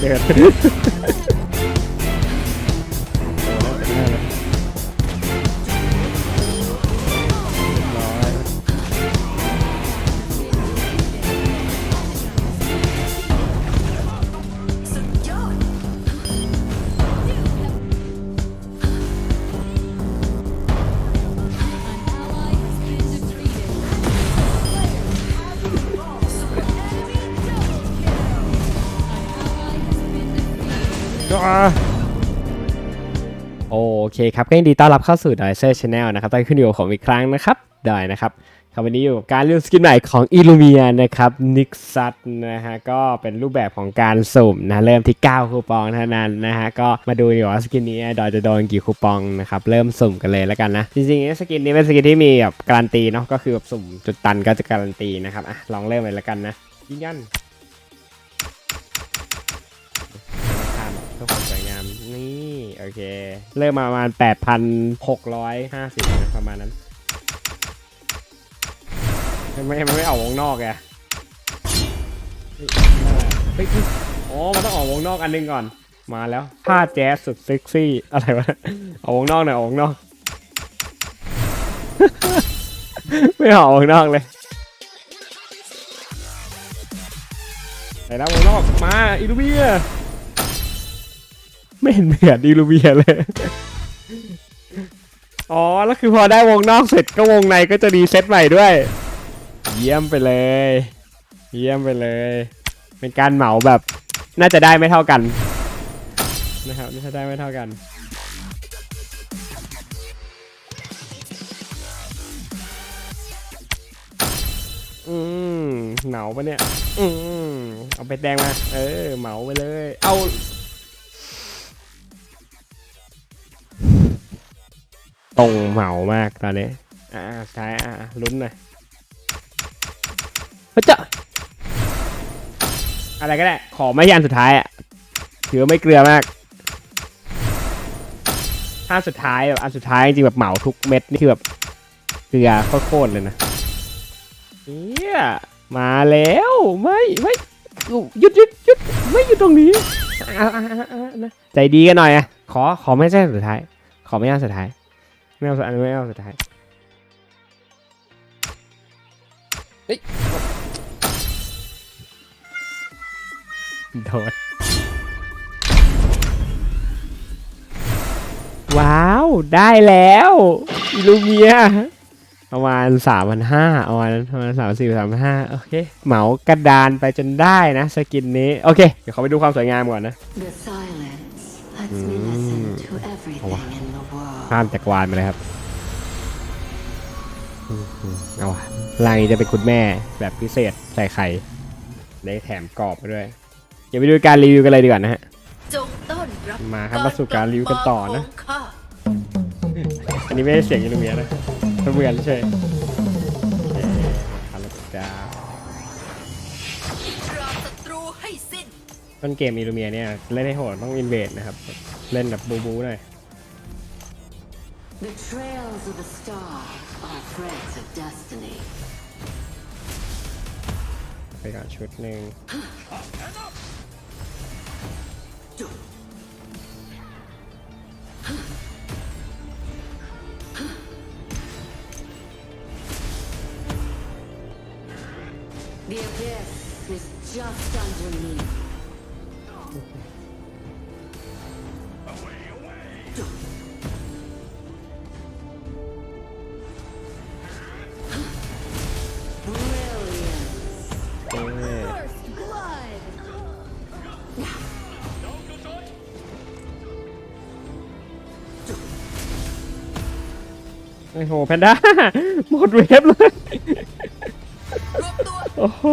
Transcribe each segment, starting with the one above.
เดิน โอเคครับก็ยินดีต้อนรับเข้าสู่ d i c e r Channel นะครับตอนขึ้นอยู่กับผมอีกครั้งนะครับได้นะครับครับวันนี้อยู่กับการรีวิวสกินใหม่ของ Illumia นะครับ Nixat นะฮะก็เป็นรูปแบบของการสุ่มนะเริ่มที่ 9 คูปองเท่านั้นนะฮะก็มาดูดีว่าสกินนี้ดอยจะโดนกี่คูปองนะครับเริ่มสุ่มกันเลยแล้วกันนะจริงๆสกินนี้เป็นสกินที่มีแบบการันตีเนาะก็คือแบบสุ่มจุดตันก็จะการันตีนะครับอะลองเริ่มเลยแล้วกันนะยิ่งยัน โอเค เริ่มมาประมาณ 8,650นะประมาณนั้นทำไมมันไม่ออกวงนอกไงเฮ้ยอ๋อ มันต้องออกวงนอกอันหนึงก่อน มาแล้วผ้าแจ๊สสุดเซ็กซี่ อะไรวะ ออกวงนอกหน่อยออกวงนอก ไม่ออกวงนอกเลยไหนแล้ววงนอก มา อิลูเบีย ไม่เห็นเหมือนดีลูเบียเลย อ๋อ แล้วคือพอได้วงนอกเสร็จก็วงในก็จะรีเซ็ตใหม่ด้วย เยี่ยมไปเลย เยี่ยมไปเลย เป็นการเหมาแบบ น่าจะได้ไม่เท่ากัน นะครับน่าจะได้ไม่เท่ากันอืมเหมาปะเนี่ย อืมเอาไปแดงมา เออ เหมาไปเลย เอา ตรงเหมามากตอนนี้ อ่าใช้อ่าลุ้นหน่อยเฮ้ยเจ้าอะไรก็ได้ ขอไม่ใช่อันสุดท้ายอะถือว่าไม่เกลือมากถ้าสุดท้ายแบบอันสุดท้ายจริงแบบเหมาทุกเม็ดนี่คือแบบเกลือโคตรเลยนะเฮียมาแล้วไม่ไม่หยุดหยุดหยุดไม่อยู่ตรงนี้อะอะอะอะนะใจดีกันหน่อยอะขอขอไม่ใช่อันสุดท้าย ขอไม่ใช่อันสุดท้าย ไม่เอาสุดอันไม่เอาสุดท้ายเฮ้ยโดนว้าว ได้แล้วอิลูเมียประมาณสามพันห้าประมาณประมาณสามสี่สามพันห้าโอเค เหมากระดานไปจนได้นะ สกินนี้ โอเค เดี๋ยวเขาไปดูความสวยงามก่อนนะ The silence lets me listen to everything in the world ข้ามจักรวาลไปเลยครับเอาลายนี้จะเป็นคุณแม่แบบพิเศษใส่ไข่ได้แถมกรอบมาด้วยเดี๋ยวไปดูการรีวิวกันเลยดีกว่านะฮะมาครับมาสู่การรีวิวกันต่อนะ อันนี้ไม่ได้เสียงอิลเมียนะเป็นเหมือนเฉยโอเคเอาลจ้าต้นต้นเกมอิลูเมียเนี่ย เล่นให้โหดต้องอินเวดนะครับ เล่นแบบบูบูหน่อย The trails of a star are threads of destiny ไปก่อนชุดหนึ่ง The abyss is just underneath โอ้โหแพนด้าหมดเวฟเลยรวมตัวโอ้โห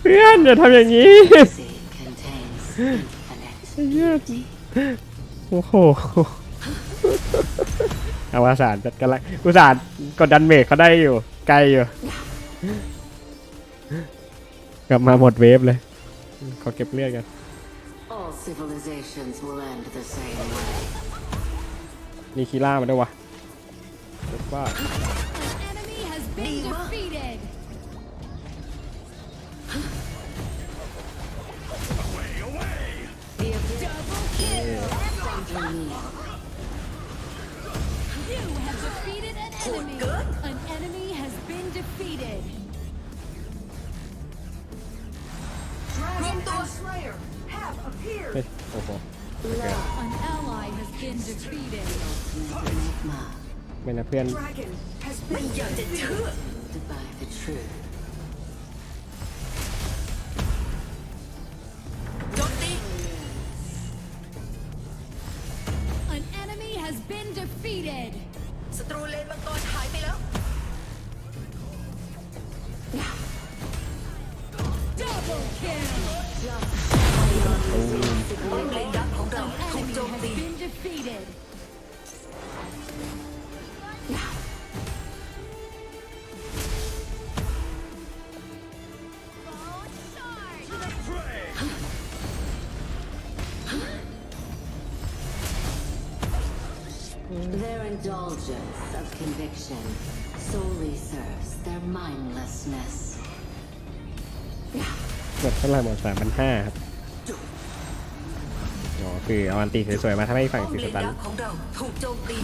เพื่อนอย่าทำอย่างนี้ Sea contains infinite beauty โอ้โหอวสานจัดกันละอุตส่าห์กดดันเมกเขาได้อยู่ ไกลอยู่ กลับมาหมดเวฟเลย ขอเก็บเลือดกัน นีคีล่ามาด้วยวะเบว่าโอ้โห An ally has been defeated. Enigma. ไม่นะเพื่อน Divide the truth. Conviction solely serves their mindlessness. หมดเท่าไหร่หมดสามพันห้าครับอ๋อคือเอาอันตีสวยๆมาถ้าไม่ฝั่งป้อมสีเลสนตันดักของเราถูกโจมตี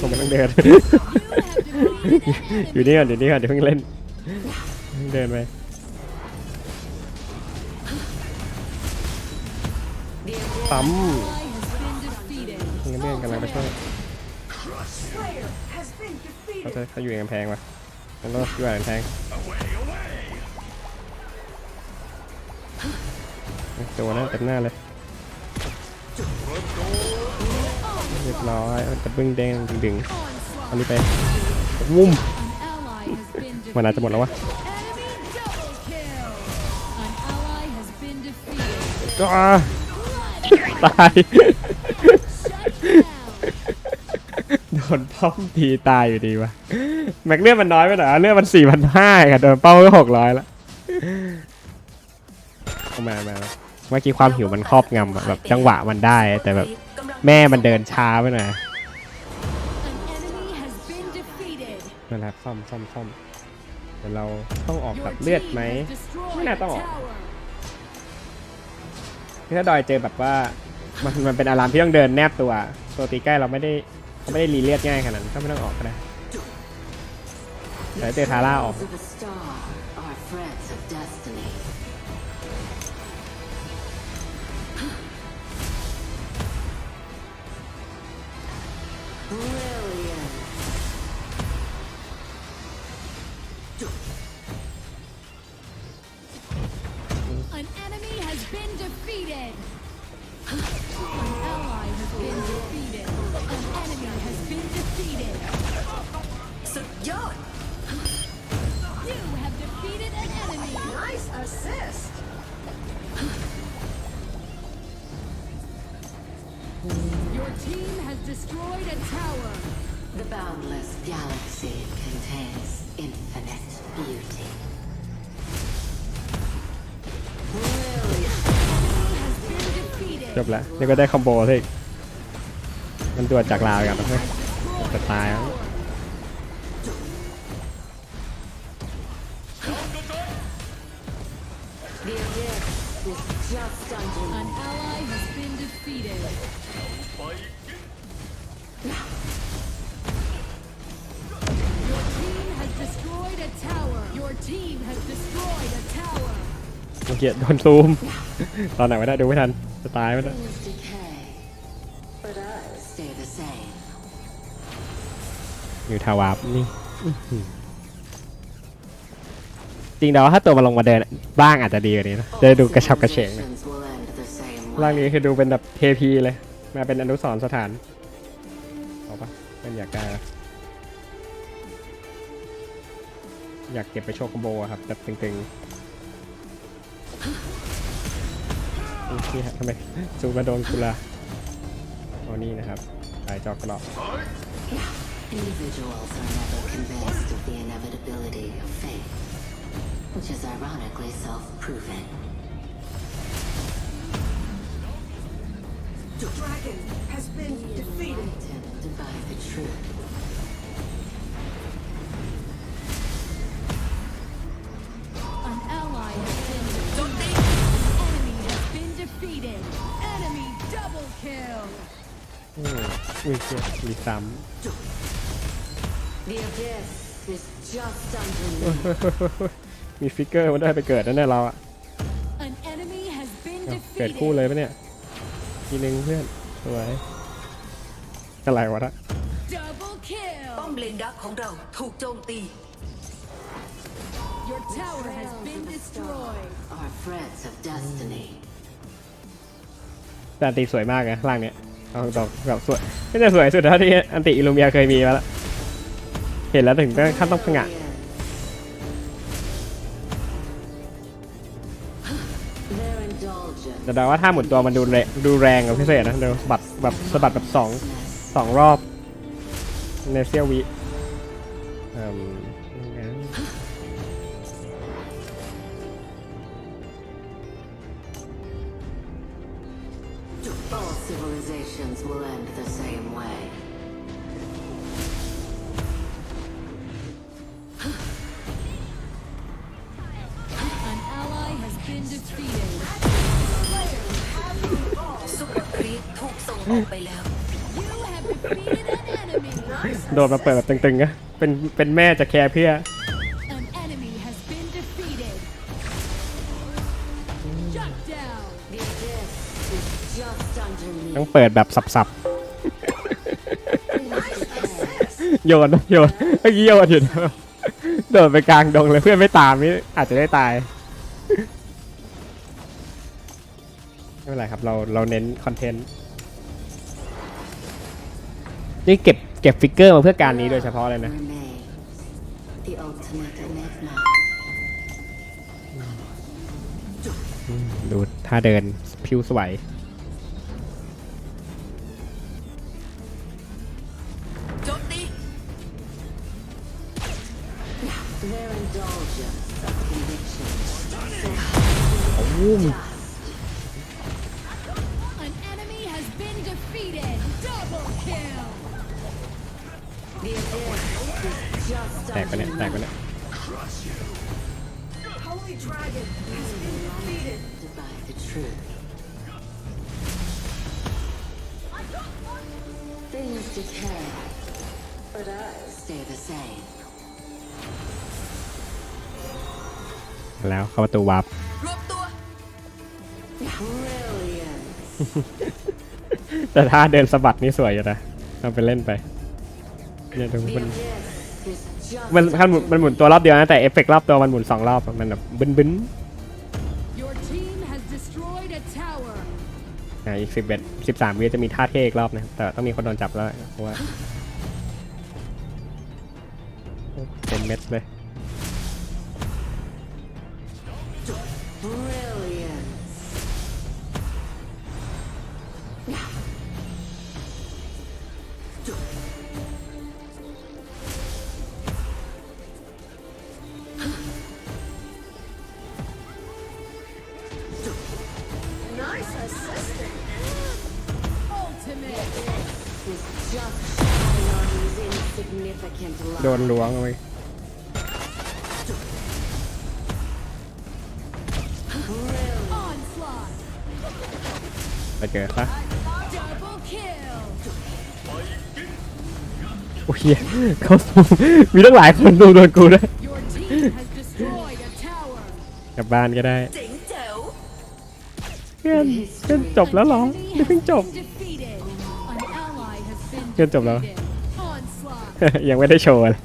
ผมไม่ต้องเดิน You have defeated an อยู่ enemy. นี่ก่อนอยู่นี่ก่อนเดี๋ยวเพิ่งเล่นเพิ่งเดินไปปั๊ม Ally has been defeated. เงี้ยกำลังไปช่วย เขาจะเขาอยู่ในกำแพงวะมันก็อยู่ในกำแพงตัวหน้าเต็มหน้าเลยเรียบร้อยจะบึ้งแดงดึงๆอันนี้ไปวุ้ม An ally has been มันอาจจะหมด defeated. แล้ววะ Enemy double kill. An ally has been defeated. จ้าตาย ดนป้อมทีตายอยู่ดีวะแม็กเลือดมันน้อยไปหน่อยเลือดมันสี่พันห้าค่ะโดนเป้าก็หกร้อยละมามาเมื่อกี้ความหิวมันครอบงำอะแบบจังหวะมันได้ แต่แบบแม่มันเดินช้าไปหน่อยนั่นแหละซ่อมซ่อมซ่อมเดี๋ยวเราต้องออกกับเลือดไหมไม่น่าต้องออกถ้าดอยเจอแบบว่ามันมันเป็นอารามที่ต้องเดินแนบตัวตัวตีใกล้เราไม่ได้ ไม่ได้รีเลียดง่ายขนาดนั้นก็ไม่ต้องออกก็ได้แต่เตทาร่าออก destroyed a tower. The boundless galaxy contains infinite beauty. Brilliant. Has been defeated. จบแล้วนี่ก็ได้คอมโบซะอีกมันตัวจากลาวกันนะเฮ้ย Destroyed But a fire. tower. The abyss is just under An ally has been defeated. Your เมื่อกี้โดนซูม ตอนไหนไม่ได้ดูไม่ทัน จะตายไม่ได้ Things decay, but I stay the same. อยู่ทาวาร์ปนี่อื้อหือจริงเดี๋ยวถ้าตัวมันลงมาเดินบ้างอาจจะดีกว่านี้นะจะได้ดูกระฉับกระเฉงหน่อย Civilizations will end the same ร่าง way. นี้คือดูเป็นแบบเทพีเลย มาเป็นอนุสรณ์สถานเอาปะ มันอยากได้นะอยากเก็บไปโชว์คอมโบอะครับแบบตึงๆอุ๊ยนี่ฮะทำไมซูมาโดนกุลาเอานี่นะครับสายจอกกรอบ Individuals are never convinced of the inevitability of fate, which is ironically self-proving. dragon has been defeated Tempted by the truth. An ally has been โจมตี enemy has been defeated. Enemy double kill. อืมอุ้ยเชี่ยมีซ้ The abyss is just underneath. ำมีฟิกเกอร์มันได้ไปเกิดนั่นแน่เราอะ An enemy has been เกิดคู่เลยปะเนี่ย ทีนึงเพื่อน สวย อะไรวะนะ Double ป้อ kill. มเลนดักของเราถูกโจมตี Your tower has been destroyed. Are threads of destiny. แต่อันติสวยมากนะร่างเนี้ยเอาตรงๆแบบสวยไม่ใช่สวยสุดเท่าที่อันติอิลูเมียเคยมีมาแล้วเห็นแล้วถึงก็ขั้นต้องผงะ Their indulgence แต่เดาว่าถ้าหมุนตัวมันดูแรงดูแรงกับพิเศษนะเดี๋ยวสะบัดแบบสะบัดแบบสอง สองรอบ ในเซียววิเอิ่มงั้น All civilizations will end the same way. An ally has been defeated. ซุปเปอร์ครีปถูกส่งออกไปแล้ว โดนมาเปิดแบบตึงๆนะเป็นเป็นแม่จะแคร์เพื่อ An enemy has been defeated. Shut down. The abyss is just underneath. ต้องเปิดแบบสับๆ โยนนะโยนเมื่อกี้โยนอยู่นะโดดไปกลางดงเลยเพื่อนไม่ตามนี่อาจจะได้ตาย ไม่เป็นไรครับเราเราเน้นคอนเทนต์ นี่เก็บ เก็บฟิกเกอร์มาเพื่อการนี้โดยเฉพาะเลยนะ Remains the ultimate enigma. ดูท่าเดินพิวสวยโจ decay, but I stay the same. แล้วเข้าประตูวาร์ปรวมตัว Brilliant. แต่ท่าเดินสะบัดนี่สวยอยู่นะเอาไปเล่นไปเนี่ยดู The มัน abyss is just มันมันหมุนมันหมุนตัวรอบเดียวนะแต่เอฟเฟกต์รอบตัวมันหมุนสองรอบอะมันแบบบึ้นบึ้น อะอีกสิบเอ็ดสิบสามวิจะมีท่าเท่อีกรอบนะแต่ต้องมีคนโดนจับแล้วเพราะว่าเป็นเม็ดเลย โดน lives. ล้วงเอาไว้ไปเจอซะโอ้ยเหี้ยเขาสูมีตั้งหลายคนดูโดนกูด้วยกลับบ้านก็ได้เพื่อนเพื่อนจบแล้วหรอเพิ่งจบ has been เพื่อนจบแล้ว defeated. Onslaught. ยังไม่ได้โชว์เลย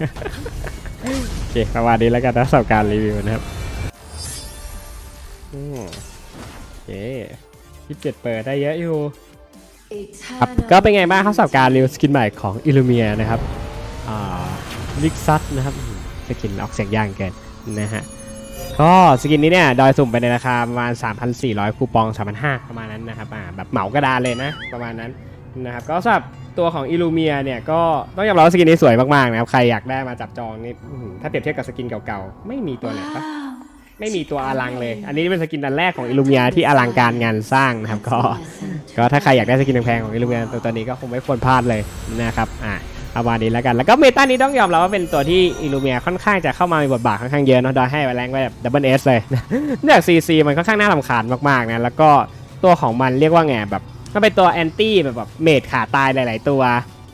โอเคประมาณนี้แล้วกันนะสำหรับการรีวิวนะครับอืมโอเคที่เจ็ดเปิดได้เยอะอยู่ครับ Eternal ก็เป็นไงบ้างครับสำหรับการรีวิวสกินใหม่ของอิลูเมียนะครับอ่าลิกซัตนะครับอืมสกินออกเสียงยากเกินนะฮะก็สกินนี้เนี่ยดอยสุ่มไปในราคาประมาณ 3,400 คูปอง 3,500 ประมาณนั้นนะครับอ่าแบบเหมากระดานเลยนะ ประมาณนั้นนะครับก็สำหรับ ตัวของอิลูเมียเนี่ยก็ต้องยอมรับว่าสกินนี้สวยมากๆนะครับใครอยากได้มาจับจองนี่อื้อหือถ้าเปรียบเทียบกับสกินเก่าๆ ไม่มีตัวไหนปะไม่มีตัวอลังเลย อันนี้เป็นสกินอันแรกของอิลูเมียที่อลังการงานสร้างนะครับก็ ก็ถ้าใครอยากได้สกินแพงๆของอิลูเมียตัวตัวนี้ก็คงไม่ควรพลาดเลยนะครับอ่าประมาณนี้แล้วกัน แล้วก็เมตานี้ต้องยอมรับว่าเป็นตัวที่อิลูเมียค่อนข้างจะเข้ามามีบทบาทค่อนข้างเยอะเนอะโดยให้แรงไว้แบบดับเบิลเอสเลย เนื่องจากซีซีมันค่อนข้างน่ารำคาญมากๆนะแล้วก็ตัวของมันเรียกว่าไงแบบ มันเป็นตัวแอนตี้แบบแบบเมดขาตายหลาย ๆ ตัว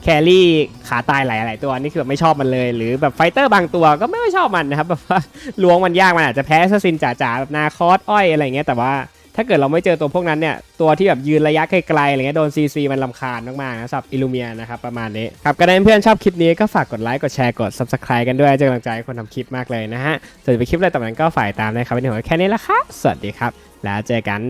แครี่ขาตายหลาย ๆ ตัวนี่คือแบบไม่ชอบมันเลย หรือแบบไฟเตอร์บางตัวก็ไม่ค่อยชอบมันนะครับแบบว่าล้วงมันยากมันอาจจะแพ้ซซินจ๋าๆแบบนาคอสอ้อยอะไรเงี้ยแต่ว่าถ้าเกิดเราไม่เจอตัวพวกนั้นเนี่ย ตัวที่แบบยืนระยะไกลๆอะไรเงี้ยโดน CC มันลำคาญมากๆนะสำหรับอิลูเมียนะครับ ประมาณนี้ ครับก็ได้เพื่อนชอบคลิปนี้ก็ฝากกดไลค์กดแชร์กด Subscribe กันด้วยจะกำลังใจคนทำคลิปมากเลยนะฮะ ส่วนไปคลิปอะไรต่อไปนั้นก็ฝ่ายตามนะครับวันนี้ผมแค่นี้ละครับสวัสดีครับ แล้วเจอกัน